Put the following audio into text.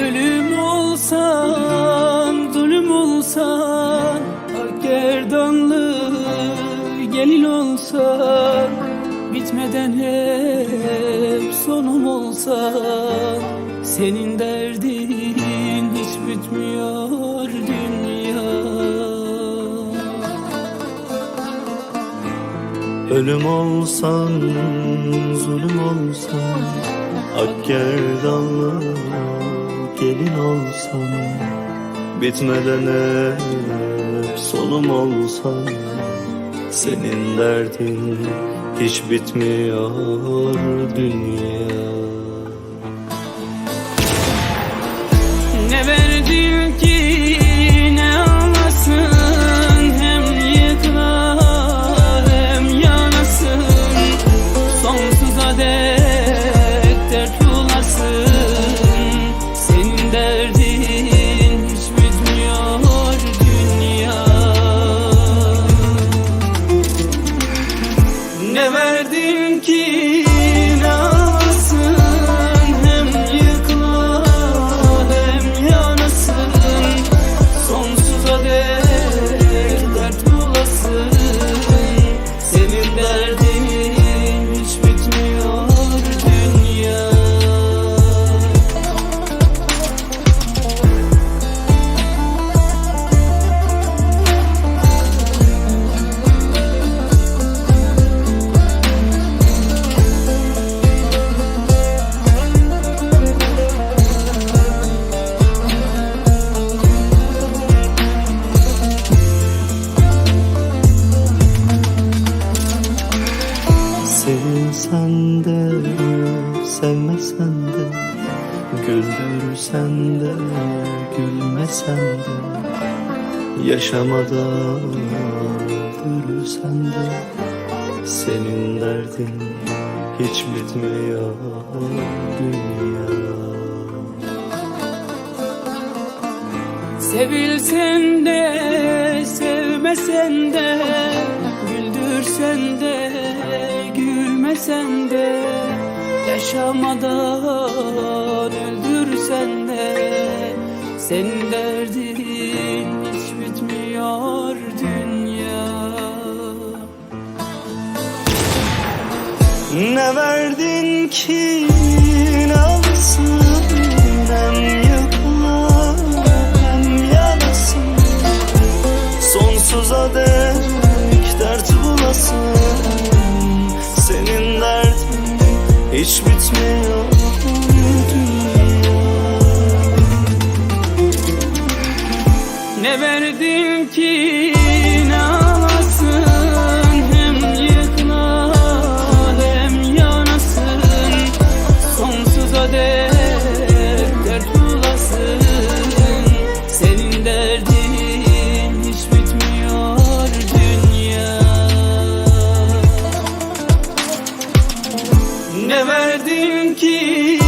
Ölüm olsan, zulüm olsan ah Gerdanlı gelin olsan Bitmeden hep sonum olsan Senin derdin hiç bitmiyor dünya. Ölüm olsan, zulüm olsan Ak gerdanlı gelin olsan Bitmeden hep sonum olsan Senin derdin hiç bitmiyor dünya. Ne verdin ki ne alasın Hem yıkıla hem yanasın. Sonsuza dek Sevsen de, sevmesen de Güldürsen de, gülmesen de Yaşamada ölürsen de Senin derdin hiç bitmiyor dünya. Sevilsen de sevmesen de Güldürsen de gülmesen de Yaşamadan öldürsen de Senin derdin hiç bitmiyor dünya. Ne verdin ki ne alırsın Hiç bitmiyor Ne verdim ki verdim ki